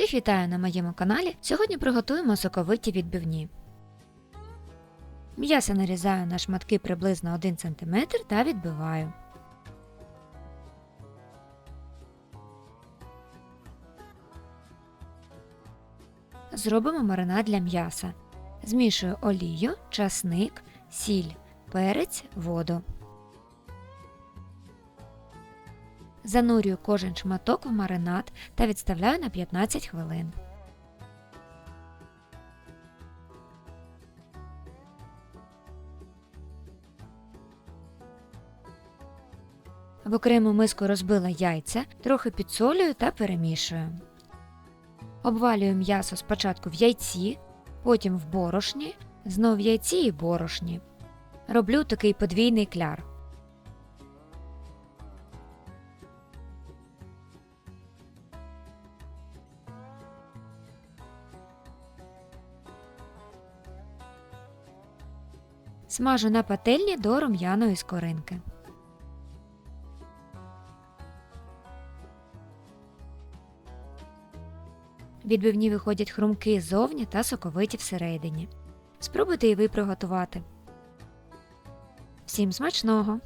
Всіх вітаю на моєму каналі. Сьогодні приготуємо соковиті відбивні. М'ясо нарізаю на шматки приблизно 1 см та відбиваю. Зробимо маринад для м'яса. Змішую олію, часник, сіль, перець, воду. Занурюю кожен шматок в маринад та відставляю на 15 хвилин. В окрему миску розбила яйця, трохи підсолюю та перемішую. Обвалюю м'ясо спочатку в яйці, потім в борошні, знов в яйці і борошні. Роблю такий подвійний кляр. Смажу на пательні до рум'яної скоринки. Відбивні виходять хрумки ззовні та соковиті всередині. Спробуйте і ви приготувати. Всім смачного!